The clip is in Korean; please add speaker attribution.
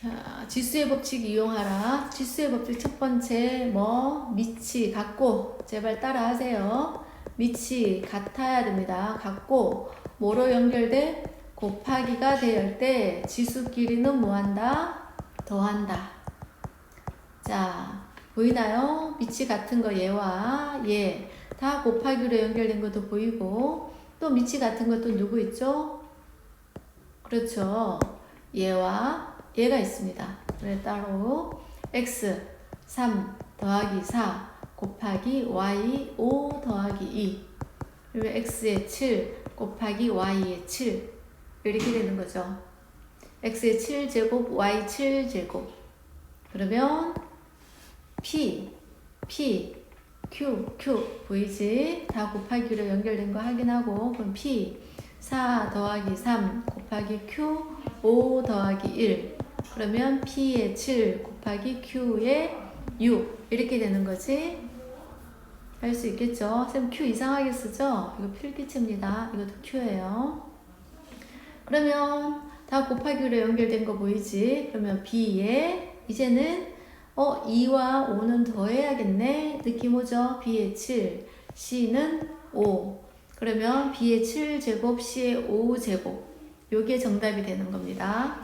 Speaker 1: 자, 지수의 법칙 이용하라. 지수의 법칙 첫 번째 뭐 밑이 같고 제발 따라 하세요. 밑이 같아야 됩니다. 같고 뭐로 연결돼? 곱하기가 될때 지수끼리는 뭐 한다? 더한다. 자, 보이나요? 밑이 같은 거 얘와 얘 다 곱하기로 연결된 것도 보이고 또 밑이 같은 것도 누구 있죠? 그렇죠. 얘와 얘가 있습니다. 그래 따로 x 3 더하기 4 곱하기 y 5 더하기 2 그리고 x의 7 곱하기 y의 7 이렇게 되는 거죠. x의 7제곱 y 7제곱 그러면 p p q q 보이지? 다 곱하기로 연결된 거 확인하고 그럼 p 4 더하기 3 곱하기 q 5 더하기 1 그러면 p의 7 곱하기 q의 6 이렇게 되는 거지 할수 있겠죠? 쌤 q 이상하게 쓰죠? 이거 필기체입니다 이것도 q예요 그러면 다 곱하기로 연결된 거 보이지? 그러면 b에 이제는 어 2와 5는 더해야겠네 느낌 오죠? b의 7 c는 5 그러면 b의 7제곱 c의 5제곱 요게 정답이 되는 겁니다